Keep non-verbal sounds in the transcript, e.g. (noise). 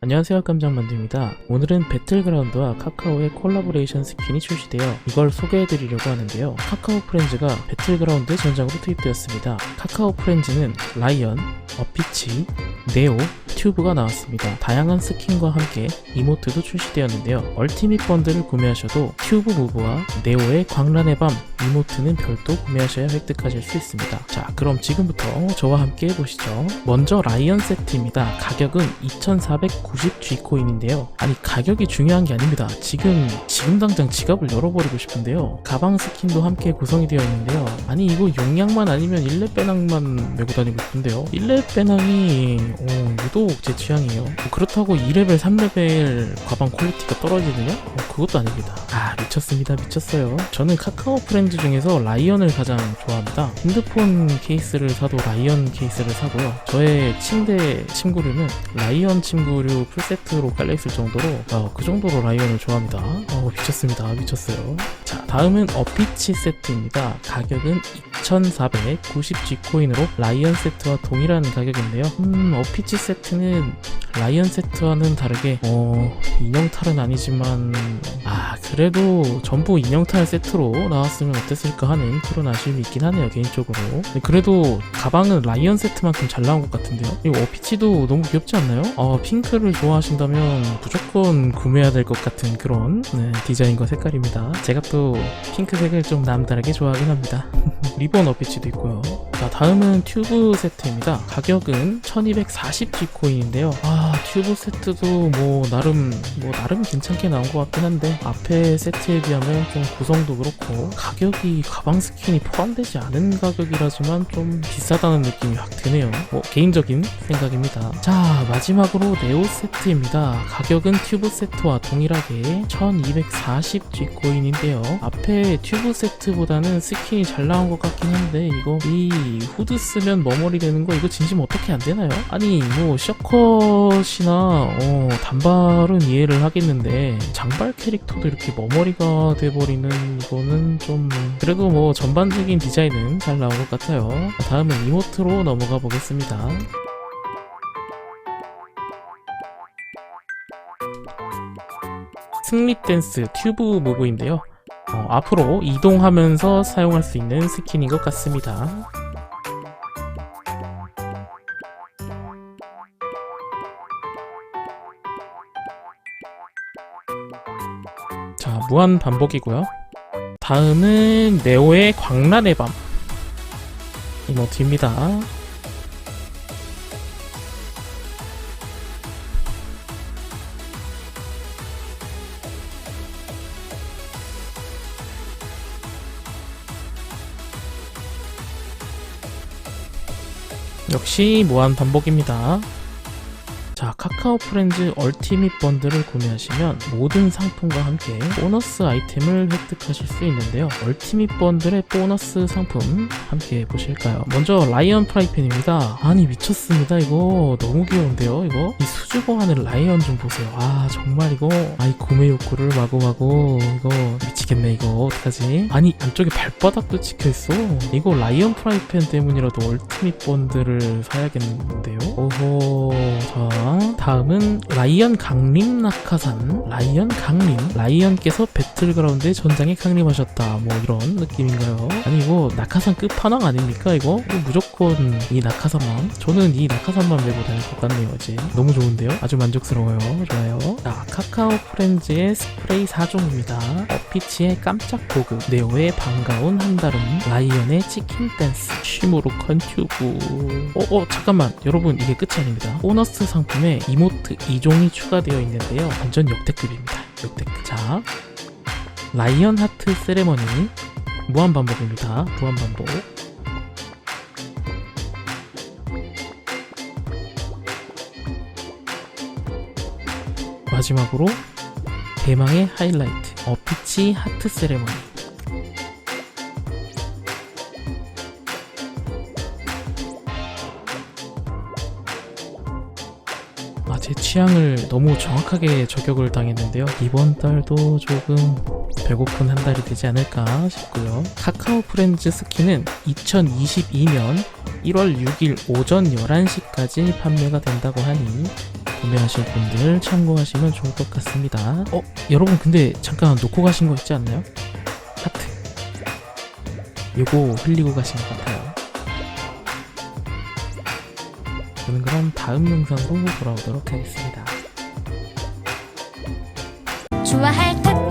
안녕하세요 깜장만두입니다. 오늘은 배틀그라운드와 카카오의 콜라보레이션 스킨이 출시되어 이걸 소개해드리려고 하는데요. 카카오 프렌즈가 배틀그라운드 전장으로 투입되었습니다. 카카오 프렌즈는 라이언, 어피치, 네오, 튜브가 나왔습니다. 다양한 스킨과 함께 이모트도 출시되었는데요. 얼티밋 번들을 구매하셔도 튜브 무브와 네오의 광란의 밤 이모트는 별도 구매하셔야 획득하실 수 있습니다. 자 그럼 지금부터 저와 함께 해보시죠. 먼저 라이언 세트입니다. 가격은 2490 G코인인데요. 아니 가격이 중요한 게 아닙니다. 지금 지금 당장 지갑을 열어버리고 싶은데요. 가방 스킨도 함께 구성이 되어 있는데요. 아니 이거 용량만 아니면 1렙 배낭만 메고 다니고 싶은데요. 1렙 배낭이 어, 유독 제 취향이에요. 뭐 그렇다고 2레벨 3레벨 가방 퀄리티가 떨어지느냐? 어, 그것도 아닙니다. 아 미쳤습니다. 미쳤어요. 저는 카카오 프렌즈 중에서 라이언을 가장 좋아합니다. 핸드폰 케이스를 사도 라이언 케이스를 사고요. 저의 침대 침구류는 라이언 침구류 풀세트로 깔려있을 정도로 어, 그 정도로 라이언을 좋아합니다. 어, 미쳤습니다. 미쳤어요. 자 다음은 어피치 세트입니다. 가격은 2490G코인으로 라이언 세트와 동일한 가격인데요. 음 어피치 세트는 라이언 세트와는 다르게 어 인형 탈은 아니지만 아 그래도 전부 인형탈 세트로 나왔으면 어땠을까 하는 그런 아쉬움이 있긴 하네요 개인적으로. 그래도 가방은 라이언 세트만큼 잘 나온 것 같은데요? 이 어피치도 너무 귀엽지 않나요? 어 핑크를 좋아하신다면 무조건 구매해야 될 것 같은 그런 네, 디자인과 색깔입니다. 제가 또 핑크색을 좀 남다르게 좋아하긴 합니다. (laughs) 리본 어피치도 있고요 자 다음은 튜브 세트입니다. 가격은 1240G코인인데요. 아 튜브 세트도 뭐 나름 뭐 나름 괜찮게 나온 것 같긴 한데 앞에 세트에 비하면 좀 구성도 그렇고 가격이 가방 스킨이 포함되지 않은 가격이라지만 좀 비싸다는 느낌이 확 드네요. 뭐 개인적인 생각입니다. 자 마지막으로 네오 세트입니다. 가격은 튜브 세트와 동일하게 1240G코인인데요. 앞에 튜브 세트보다는 스킨이 잘 나온 것 같긴 한데 이거 이 후드 쓰면 머머리 되는 거 이거 진심 어떻게 안 되나요? 아니 뭐 셔컷이나 어, 단발은 이해를 하겠는데 장발 캐릭터도 이렇게 머머리가 돼버리는 이거는 좀 그래도 뭐 전반적인 디자인은 잘 나온 것 같아요. 다음은 이모트로 넘어가 보겠습니다. 승리 댄스 튜브 무브인데요. 어, 앞으로 이동하면서 사용할 수 있는 스킨인 것 같습니다. 자, 무한 반복이고요. 다음은 네오의 광란의 밤 이모트입니다. 역시 무한 반복입니다. 자, 카카오 프렌즈 얼티밋 번들을 구매하시면 모든 상품과 함께 보너스 아이템을 획득하실 수 있는데요. 얼티밋 번들의 보너스 상품 함께 보실까요? 먼저 라이언 프라이팬입니다. 아니 미쳤습니다. 이거 너무 귀여운데요. 이거 이 수줍어 하는 라이언 좀 보세요. 아 정말 이거 아이 구매 욕구를 마구마구 이거 미치겠네 이거 어떡하지? 아니 안쪽에 발바닥도 찍혀있어. 이거 라이언 프라이팬 때문이라도 얼티밋 번들을 사야겠는데요. 오호 자 다음은 라이언 강림 낙하산. 라이언 강림. 라이언께서 배틀그라운드의 전장에 강림하셨다. 뭐 이런 느낌인가요? 아니 이거 낙하산 끝판왕 아닙니까 이거? 무조건 이 낙하산만. 저는 이 낙하산만 메고 다닐 것 같네요 이제. 너무 좋은데요? 아주 만족스러워요. 좋아요. 자 카카오 프렌즈의 스프레이 4종입니다. 어피치의 깜짝 보급. 네오의 반가운 한달음. 라이언의 치킨 댄스. 쉬무룩한 튜브. 어, 어 잠깐만. 여러분 이게 끝이 아닙니다. 보너스 상품 에 이모트 2종이 추가되어 있는데요. 완전 역대급입니다. 역대급. 자 라이언 하트 세레머니. 무한 반복입니다. 무한 반복. 마지막으로 대망의 하이라이트 어피치 하트 세레머니 아, 제 취향을 너무 정확하게 저격을 당했는데요. 이번 달도 조금 배고픈 한 달이 되지 않을까 싶고요. 카카오 프렌즈 스킨은 2022년 1월 6일 오전 11시까지 판매가 된다고 하니 구매하실 분들 참고하시면 좋을 것 같습니다. 어, 여러분 근데 잠깐 놓고 가신 거 있지 않나요? 하트. 요거 흘리고 가신 것 같아요. 저는 그럼 다음 영상으로 돌아오도록 하겠습니다. 좋아할 것